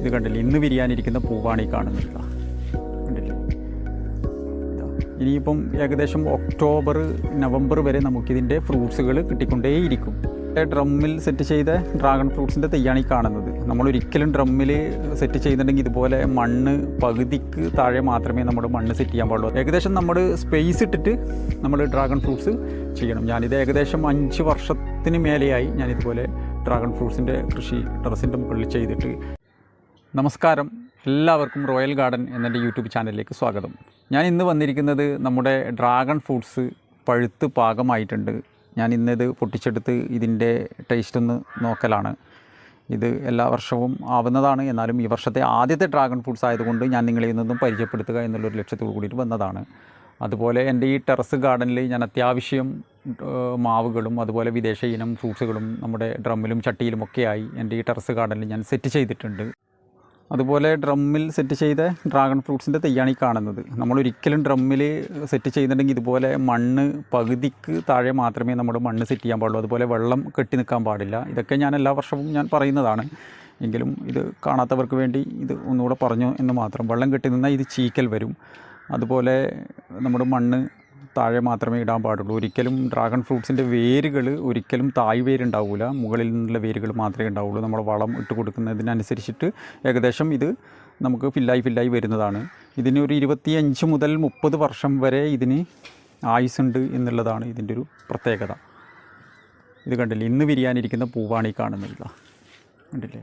ഇത് കണ്ടില്ലേ? ഇന്ന് വിരിയാനിരിക്കുന്ന പൂവാണ് ഈ കാണുന്നത് കണ്ടില്ലേ. ഇനിയിപ്പം ഏകദേശം ഒക്ടോബർ നവംബർ വരെ നമുക്കിതിന്റെ ഫ്രൂട്ട്സുകൾ കിട്ടിക്കൊണ്ടേയിരിക്കും. ഡ്രമ്മിൽ സെറ്റ് ചെയ്ത ഡ്രാഗൺ ഫ്രൂട്ട്സിന്റെ തെയ്യാണ് ഈ കാണുന്നത്. നമ്മൾ ഒരിക്കലും ഡ്രമ്മിൽ സെറ്റ് ചെയ്യുന്നുണ്ടെങ്കിൽ ഇതുപോലെ മണ്ണ് പകുതിക്ക് താഴെ മാത്രമേ നമ്മൾ മണ്ണ് സെറ്റ് ചെയ്യാൻ പാടുള്ളൂ. ഏകദേശം നമ്മൾ സ്പേസ് ഇട്ടിട്ട് നമ്മൾ ഡ്രാഗൺ ഫ്രൂട്ട്സ് ചെയ്യണം. ഞാനിത് ഏകദേശം അഞ്ച് വർഷത്തിന് മേലെയായി ഞാനിതുപോലെ ഡ്രാഗൺ ഫ്രൂട്ട്സിന്റെ കൃഷി ടെറസിന്റെ മുകളിൽ ചെയ്തിട്ട് നമസ്കാരം. എല്ലാവർക്കും റോയൽ ഗാർഡൻ എന്നെന്റെ യൂട്യൂബ് ചാനലിലേക്ക് സ്വാഗതം. ഞാൻ ഇന്ന് വന്നിരിക്കുന്നത് നമ്മുടെ ഡ്രാഗൺ ഫ്രൂട്ട്സ് പഴുത്ത് പാകമായിട്ടുണ്ട്. ഞാൻ ഇന്നത് പൊട്ടിച്ചെടുത്ത് ഇതിന്റെ ടേസ്റ്റ് ഒന്ന് നോക്കലാണ്. ഇത് എല്ലാ വർഷവും ആവുന്നതാണ്. എന്നാലും ഈ വർഷത്തെ ആദ്യത്തെ ഡ്രാഗൺ ഫ്രൂട്ട്സ് ആയതുകൊണ്ട് ഞാൻ നിങ്ങളിൽ നിന്നും പരിചയപ്പെടുത്തുക എന്നുള്ളൊരു ലക്ഷ്യത്തോടു കൂടിയിട്ട് വന്നതാണ്. അതുപോലെ എന്റെ ഈ ടെറസ് ഗാർഡനിൽ ഞാൻ അത്യാവശ്യം മാവുകളും അതുപോലെ വിദേശ ഇനം ഫ്രൂട്ട്സുകളും നമ്മുടെ ഡ്രമ്മിലും ചട്ടിയിലുമൊക്കെയായി എന്റെ ഈ ടെറസ് ഗാർഡനിൽ ഞാൻ സെറ്റ് ചെയ്തിട്ടുണ്ട്. അതുപോലെ ഡ്രമ്മിൽ സെറ്റ് ചെയ്ത ഡ്രാഗൺ ഫ്രൂട്ട്സിന്റെ തെയ്യാണ് ഈ കാണുന്നത്. നമ്മൾ ഒരിക്കലും ഡ്രമ്മിൽ സെറ്റ് ചെയ്യുന്നുണ്ടെങ്കിൽ ഇതുപോലെ മണ്ണ് പകുതിക്ക് താഴെ മാത്രമേ നമ്മൾ മണ്ണ് സെറ്റ് ചെയ്യാൻ പാടുള്ളൂ. അതുപോലെ വെള്ളം കെട്ടി നിൽക്കാൻ പാടില്ല. ഇതൊക്കെ ഞാൻ എല്ലാ വർഷവും ഞാൻ പറയുന്നതാണ്. എങ്കിലും ഇത് കാണാത്തവർക്ക് വേണ്ടി ഇത് ഒന്നുകൂടെ പറഞ്ഞു എന്ന് മാത്രം. വെള്ളം കെട്ടി നിന്നാൽ ഇത് ചീക്കൽ വരും. അതുപോലെ നമ്മുടെ മണ്ണ് താഴെ മാത്രമേ ഇടാൻ പാടുള്ളൂ. ഒരിക്കലും ഡ്രാഗൺ ഫ്രൂട്ട്സിന്റെ വേരുകൾ ഒരിക്കലും തായ് വേരുണ്ടാവില്ല മുകളിൽ നിന്നുള്ള വേരുകൾ മാത്രമേ ഉണ്ടാവുള്ളൂ. നമ്മൾ വളം ഇട്ട് കൊടുക്കുന്നതിനനുസരിച്ചിട്ട് ഏകദേശം ഇത് നമുക്ക് ഫില്ലായി ഫില്ലായി വരുന്നതാണ്. ഇതിന് ഒരു ഇരുപത്തിയഞ്ച് മുതൽ മുപ്പത് വർഷം വരെ ഇതിന് ആയുസ്സുണ്ട് എന്നുള്ളതാണ് ഇതിന്റെ ഒരു പ്രത്യേകത. ഇത് കണ്ടില്ലേ? ഇന്ന് വിരിയാനിരിക്കുന്ന പൂവാണ് ഈ കാണുന്നില്ല കണ്ടില്ലേ?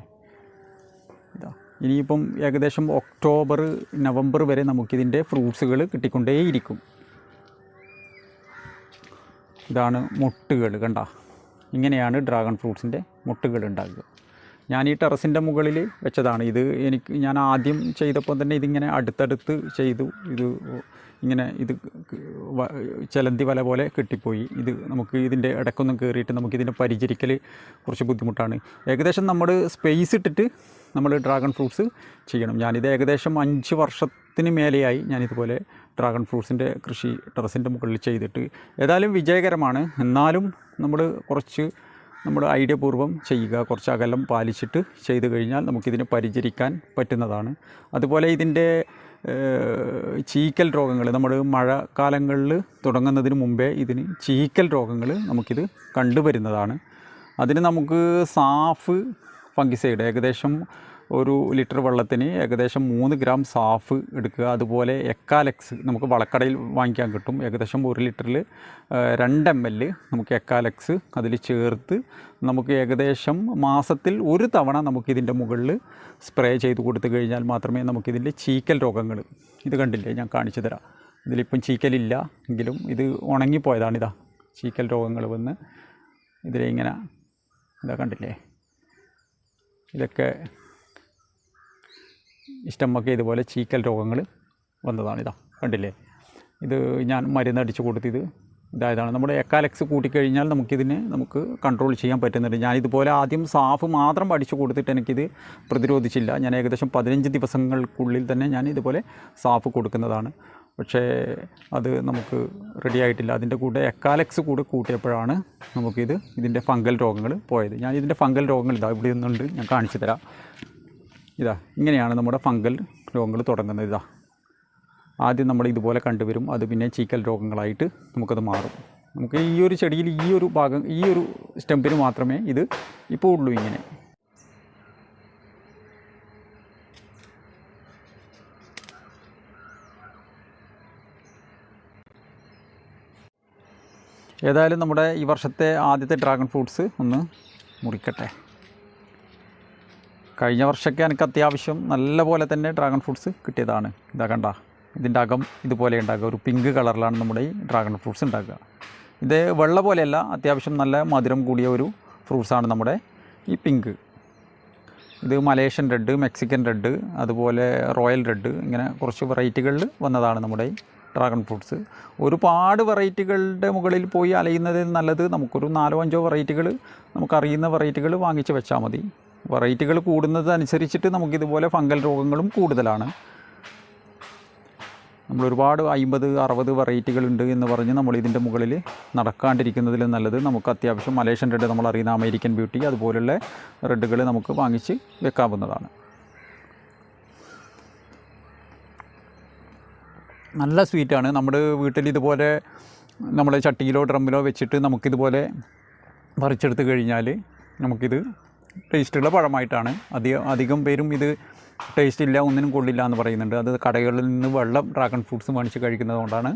ഇതാ. ഇനിയിപ്പം ഏകദേശം ഒക്ടോബർ നവംബർ വരെ നമുക്കിതിന്റെ ഫ്രൂട്ട്സുകൾ കിട്ടിക്കൊണ്ടേയിരിക്കും. ഇതാണ് മുട്ടുകൾ കണ്ട? ഇങ്ങനെയാണ് ഡ്രാഗൺ ഫ്രൂട്ട്സിന്റെ മുട്ടുകൾ ഉണ്ടാകുക ഞാൻ ഈ ടെറസിന്റെ മുകളിൽ വെച്ചതാണ്. ഇത് എനിക്ക് ഞാൻ ആദ്യം ചെയ്തപ്പോൾ തന്നെ ഇതിങ്ങനെ അടുത്തടുത്ത് ചെയ്തു. ഇത് ഇങ്ങനെ ഇത് ചലന്തി വല പോലെ കെട്ടിപ്പോയി. ഇത് നമുക്ക് ഇതിന്റെ ഇടയ്ക്കൊന്നും കയറിയിട്ട് നമുക്കിതിനെ പരിചരിക്കൽ കുറച്ച് ബുദ്ധിമുട്ടാണ്. ഏകദേശം നമ്മൾ സ്പേസ് ഇട്ടിട്ട് നമ്മൾ ഡ്രാഗൺ ഫ്രൂട്ട്സ് ചെയ്യണം. ഞാനിത് ഏകദേശം അഞ്ച് വർഷത്തിന് മേലെയായി ഞാനിതുപോലെ ഡ്രാഗൺ ഫ്രൂട്ട്സിന്റെ കൃഷി ടെറസിന്റെ മുകളിൽ ചെയ്തിട്ട് ഏതായാലും വിജയകരമാണ്. എന്നാലും നമ്മൾ കുറച്ച് നമ്മുടെ ഐഡിയ പൂർവം ചെയ്യുക കുറച്ച് അകലം പാലിച്ചിട്ട് ചെയ്തു കഴിഞ്ഞാൽ നമുക്കിതിനെ പരിചരിക്കാൻ പറ്റുന്നതാണ്. അതുപോലെ ഇതിന്റെ ചീക്കൽ രോഗങ്ങൾ നമ്മൾ മഴക്കാലങ്ങളിൽ തുടങ്ങുന്നതിന് മുമ്പേ ഇതിന് ചീക്കൽ രോഗങ്ങൾ നമുക്കിത് കണ്ടുവരുന്നതാണ്. അതിന് നമുക്ക് സാഫ് ഫംഗിസൈഡ് ഏകദേശം ഒരു ലിറ്റർ വെള്ളത്തിന് ഏകദേശം മൂന്ന് ഗ്രാം സാഫ് എടുക്കുക. അതുപോലെ എക്കാലക്സ് നമുക്ക് വളക്കടയിൽ വാങ്ങിക്കാൻ കിട്ടും. ഏകദേശം ഒരു ലിറ്ററിൽ രണ്ട് എം എൽ നമുക്ക് എക്കാലക്സ് അതിൽ ചേർത്ത് നമുക്ക് ഏകദേശം മാസത്തിൽ ഒരു തവണ നമുക്കിതിന്റെ മുകളിൽ സ്പ്രേ ചെയ്ത് കൊടുത്തു കഴിഞ്ഞാൽ മാത്രമേ നമുക്കിതിന്റെ ചീക്കൽ രോഗങ്ങൾ ഇത് കണ്ടില്ലേ? ഞാൻ കാണിച്ചു തരാം. ഇതിലിപ്പം ചീക്കലില്ല എങ്കിലും ഇത് ഉണങ്ങിപ്പോയതാണിതാ ചീക്കൽ രോഗങ്ങൾ വന്ന് ഇതിലിങ്ങനെ ഇതാ കണ്ടില്ലേ? ഇതൊക്കെ ഇഷ്ടമൊക്കെ ഇതുപോലെ ചീക്കൽ രോഗങ്ങൾ വന്നതാണിതാ. കണ്ടില്ലേ? ഇത് ഞാൻ മരുന്നടിച്ച് കൊടുത്തിത് ഇതായതാണ്. നമ്മുടെ എക്കാലക്സ് കൂട്ടിക്കഴിഞ്ഞാൽ നമുക്കിതിനെ നമുക്ക് കൺട്രോൾ ചെയ്യാൻ പറ്റുന്നുണ്ട്. ഞാനിതുപോലെ ആദ്യം സാഫ് മാത്രം അടിച്ചു കൊടുത്തിട്ട് എനിക്കിത് പ്രതിരോധിച്ചില്ല. ഞാൻ ഏകദേശം പതിനഞ്ച് ദിവസങ്ങൾക്കുള്ളിൽ തന്നെ ഞാൻ ഇതുപോലെ സാഫ് കൊടുക്കുന്നതാണ്. പക്ഷേ അത് നമുക്ക് റെഡി ആയിട്ടില്ല. അതിന്റെ കൂടെ എക്കാലക്സ് കൂടെ കൂട്ടിയപ്പോഴാണ് നമുക്കിത് ഇതിന്റെ ഫംഗൽ രോഗങ്ങൾ പോയത്. ഞാൻ ഇതിന്റെ ഫംഗൽ രോഗങ്ങൾ ഇതാ ഇവിടെ നിന്നുണ്ട്. ഞാൻ കാണിച്ചു തരാം. ഇതാ ഇങ്ങനെയാണ് നമ്മുടെ ഫംഗൽ രോഗങ്ങൾ തുടങ്ങുന്നത്. ഇതാ ആദ്യം നമ്മൾ ഇതുപോലെ കണ്ടുവരും. അത് പിന്നെ ചീക്കൽ രോഗങ്ങളായിട്ട് നമുക്കത് മാറും. നമുക്ക് ഈ ഒരു ചെടിയിൽ ഈ ഒരു ഭാഗം ഈ ഒരു സ്റ്റെമ്പിന് മാത്രമേ ഇത് ഇപ്പോൾ ഉള്ളൂ ഇങ്ങനെ. ഏതായാലും നമ്മുടെ ഈ വർഷത്തെ ആദ്യത്തെ ഡ്രാഗൺ ഫ്രൂട്ട്സ് ഒന്ന് മുറിക്കട്ടെ. കഴിഞ്ഞ വർഷമൊക്കെ എനിക്ക് അത്യാവശ്യം നല്ല പോലെ തന്നെ ഡ്രാഗൺ ഫ്രൂട്ട്സ് കിട്ടിയതാണ്. ഇതാ കണ്ട. ഇതിന്റെ അകം ഇതുപോലെ ഉണ്ടാക്കുക. ഒരു പിങ്ക് കളറിലാണ് നമ്മുടെ ഈ ഡ്രാഗൺ ഫ്രൂട്ട്സ് ഉണ്ടാക്കുക. ഇത് വെള്ള പോലെയല്ല അത്യാവശ്യം നല്ല മധുരം കൂടിയ ഒരു ഫ്രൂട്ട്സാണ് നമ്മുടെ ഈ പിങ്ക് ഇത് മലേഷ്യൻ റെഡ് മെക്സിക്കൻ റെഡ് അതുപോലെ റോയൽ റെഡ് ഇങ്ങനെ കുറച്ച് വെറൈറ്റികളിൽ വന്നതാണ് നമ്മുടെ ഡ്രാഗൺ ഫ്രൂട്ട്സ് ഒരുപാട് വെറൈറ്റികളുടെ മുകളിൽ പോയി അലയുന്നതിൽ നല്ലത് നമുക്കൊരു നാലോ അഞ്ചോ വെറൈറ്റികൾ നമുക്കറിയുന്ന വെറൈറ്റികൾ വാങ്ങിച്ച് വെച്ചാൽ മതി. വെറൈറ്റികൾ കൂടുന്നതനുസരിച്ചിട്ട് നമുക്കിതുപോലെ ഫംഗൽ രോഗങ്ങളും കൂടുതലാണ്. നമ്മൾ ഒരുപാട് അമ്പത് അറുപത് വെറൈറ്റികളുണ്ട് എന്ന് പറഞ്ഞ് നമ്മൾ ഇതിന്റെ മുകളിൽ നടക്കാണ്ടിരിക്കുന്നതിൽ നല്ലത് നമുക്ക് അത്യാവശ്യം മലേഷ്യൻ റെഡ് നമ്മൾ അറിയുന്ന അമേരിക്കൻ ബ്യൂട്ടി അതുപോലുള്ള റെഡുകൾ നമുക്ക് വാങ്ങിച്ച് വെക്കാവുന്നതാണ്. നല്ല സ്വീറ്റാണ്. നമ്മുടെ വീട്ടിൽ ഇതുപോലെ നമ്മൾ ചട്ടിയിലോ ഡ്രമ്മിലോ വെച്ചിട്ട് നമുക്കിതുപോലെ പറിച്ചെടുത്ത് കഴിഞ്ഞാൽ നമുക്കിത് ടേസ്റ്റുള്ള പഴമായിട്ടാണ്. അധികം അധികം പേരും ഇത് ടേസ്റ്റ് ഇല്ല ഒന്നിനും കൊള്ളില്ല എന്ന് പറയുന്നുണ്ട്. അത് കടകളിൽ നിന്ന് വെള്ളം ഡ്രാഗൺ ഫ്രൂട്ട്സ് മേടിച്ച് കഴിക്കുന്നത് കൊണ്ടാണ്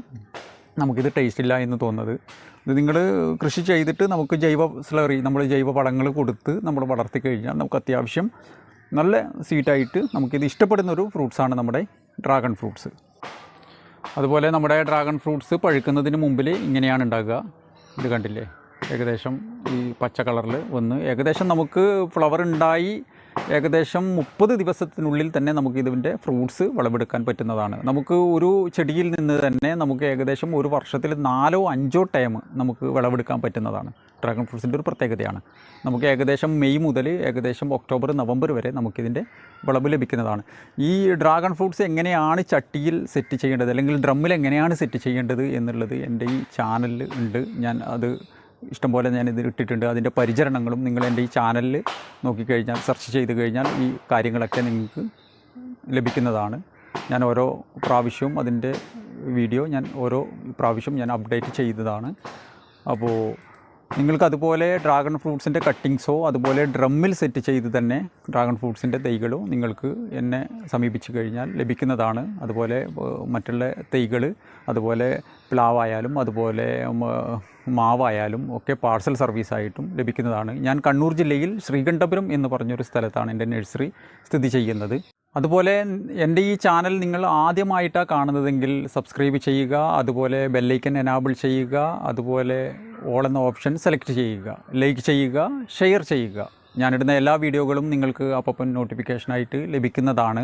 നമുക്കിത് ടേസ്റ്റ് ഇല്ല എന്ന് തോന്നുന്നത്. ഇത് നിങ്ങൾ കൃഷി ചെയ്തിട്ട് നമുക്ക് ജൈവ സ്ലറി നമ്മൾ ജൈവ വളങ്ങൾ കൊടുത്ത് നമ്മൾ വളർത്തി കഴിഞ്ഞാൽ നമുക്ക് അത്യാവശ്യം നല്ല സ്വീറ്റായിട്ട് നമുക്കിത് ഇഷ്ടപ്പെടുന്ന ഒരു ഫ്രൂട്ട്സാണ് നമ്മുടെ ഡ്രാഗൺ ഫ്രൂട്ട്സ് അതുപോലെ നമ്മുടെ ഡ്രാഗൺ ഫ്രൂട്ട്സ് പഴുക്കുന്നതിന് മുമ്പിൽ ഇങ്ങനെയാണ് ഉണ്ടാകുക. ഇത് കണ്ടില്ലേ? ഏകദേശം ഈ പച്ച കളറിൽ വന്ന് ഏകദേശം നമുക്ക് ഫ്ലവർ ഉണ്ടായി ഏകദേശം മുപ്പത് ദിവസത്തിനുള്ളിൽ തന്നെ നമുക്ക് ഇതിന്റെ ഫ്രൂട്ട്സ് വിളവെടുക്കാൻ പറ്റുന്നതാണ്. നമുക്ക് ഒരു ചെടിയിൽ നിന്ന് തന്നെ നമുക്ക് ഏകദേശം ഒരു വർഷത്തിൽ നാലോ അഞ്ചോ ടൈം നമുക്ക് വിളവെടുക്കാൻ പറ്റുന്നതാണ്. ഡ്രാഗൺ ഫ്രൂട്ട്സിന്റെ ഒരു പ്രത്യേകതയാണ്. നമുക്ക് ഏകദേശം മെയ് മുതൽ ഏകദേശം ഒക്ടോബർ നവംബർ വരെ നമുക്കിതിന്റെ വിളവ് ലഭിക്കുന്നതാണ്. ഈ ഡ്രാഗൺ ഫ്രൂട്ട്സ് എങ്ങനെയാണ് ചട്ടിയിൽ സെറ്റ് ചെയ്യേണ്ടത്? അല്ലെങ്കിൽ ഡ്രമ്മിൽ എങ്ങനെയാണ് സെറ്റ് ചെയ്യേണ്ടത് എന്നുള്ളത് എന്റെ ഈ ചാനലിൽ ഉണ്ട്. ഞാൻ അത് ഇഷ്ടംപോലെ ഞാനിത് ഇട്ടിട്ടുണ്ട്. അതിന്റെ പരിചരണങ്ങളും നിങ്ങൾ എന്റെ ഈ ചാനലിൽ നോക്കിക്കഴിഞ്ഞാൽ സെർച്ച് ചെയ്ത് കഴിഞ്ഞാൽ ഈ കാര്യങ്ങളൊക്കെ നിങ്ങൾക്ക് ലഭിക്കുന്നതാണ്. ഞാൻ ഓരോ പ്രാവശ്യവും അതിന്റെ വീഡിയോ ഞാൻ ഓരോ പ്രാവശ്യം ഞാൻ അപ്ഡേറ്റ് ചെയ്തതാണ്. അപ്പോൾ നിങ്ങൾക്ക് അതുപോലെ ഡ്രാഗൺ ഫ്രൂട്ട്സിന്റെ കട്ടിങ്സോ അതുപോലെ ഡ്രമ്മിൽ സെറ്റ് ചെയ്ത് തന്നെ ഡ്രാഗൺ ഫ്രൂട്ട്സിന്റെ തൈകളോ നിങ്ങൾക്ക് എന്നെ സമീപിച്ചു കഴിഞ്ഞാൽ ലഭിക്കുന്നതാണ്. അതുപോലെ മറ്റുള്ള തൈകൾ അതുപോലെ പ്ലാവായാലും അതുപോലെ മാവായാലും ഒക്കെ പാഴ്സൽ സർവീസായിട്ടും ലഭിക്കുന്നതാണ്. ഞാൻ കണ്ണൂർ ജില്ലയിൽ ശ്രീകണ്ഠപുരം എന്ന് പറഞ്ഞൊരു സ്ഥലത്താണ് എന്റെ നഴ്സറി സ്ഥിതി ചെയ്യുന്നത്. അതുപോലെ എന്റെ ഈ ചാനൽ നിങ്ങൾ ആദ്യമായിട്ടാണ് കാണുന്നതെങ്കിൽ സബ്സ്ക്രൈബ് ചെയ്യുക അതുപോലെ ബെല്ലൈക്കൻ എനാബിൾ ചെയ്യുക അതുപോലെ ഓൾ എന്ന ഓപ്ഷൻ സെലക്ട് ചെയ്യുക ലൈക്ക് ചെയ്യുക ഷെയർ ചെയ്യുക. ഞാനിടുന്ന എല്ലാ വീഡിയോകളും നിങ്ങൾക്ക് അപ്പം നോട്ടിഫിക്കേഷനായിട്ട് ലഭിക്കുന്നതാണ്.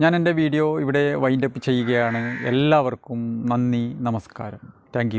ഞാൻ എന്റെ വീഡിയോ ഇവിടെ വൈൻഡപ്പ് ചെയ്യുകയാണ്. എല്ലാവർക്കും നന്ദി നമസ്കാരം. താങ്ക്